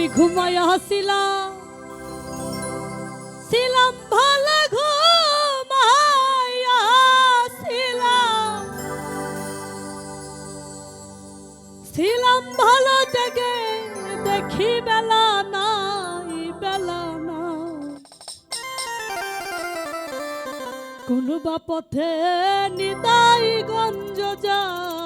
আমি ঘুমায়া ছিলাম ছিলাম ভালো ছিলাম ভালো জেগে, দেখি বেলা নাই, বেলা না কোনো বা পথে নিতাই গঞ্জ যায়।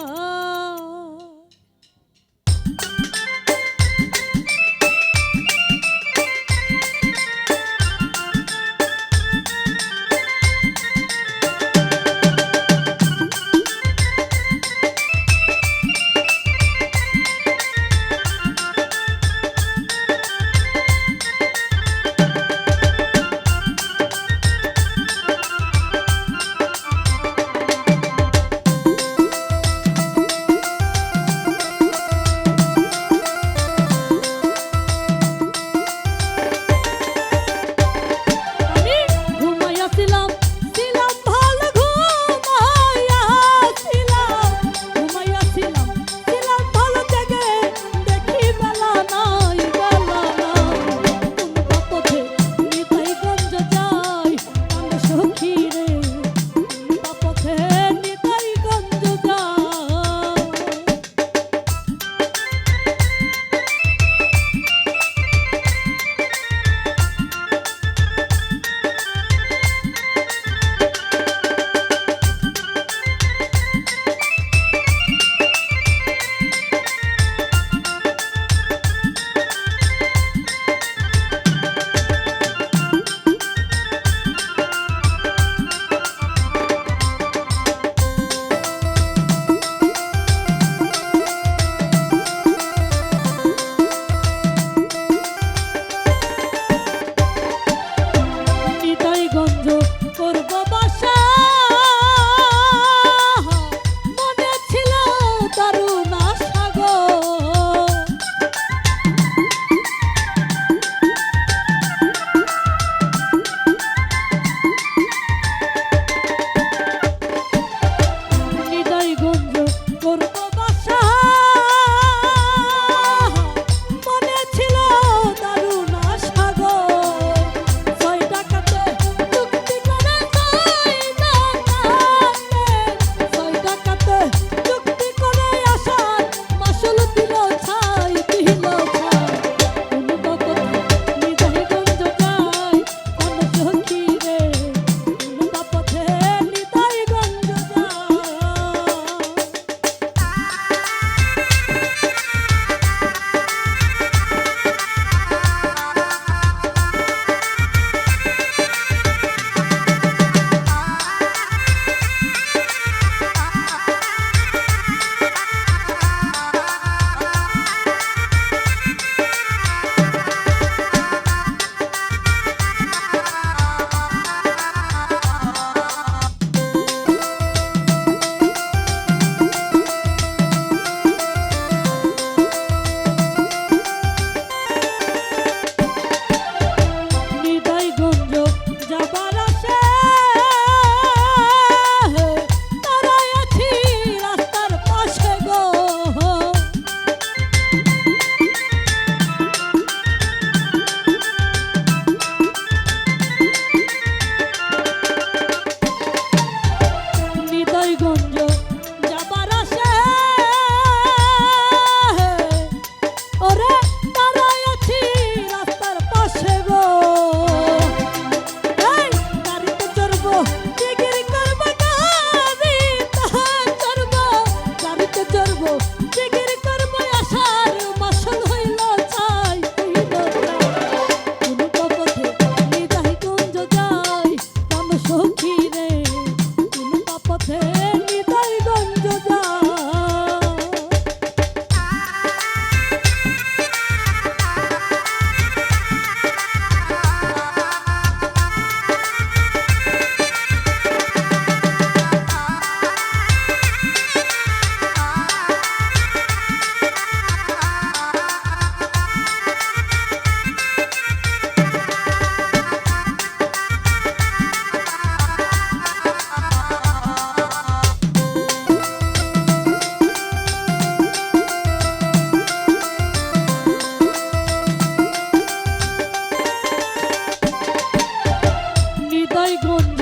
গঞ্জ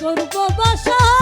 করব বাসা।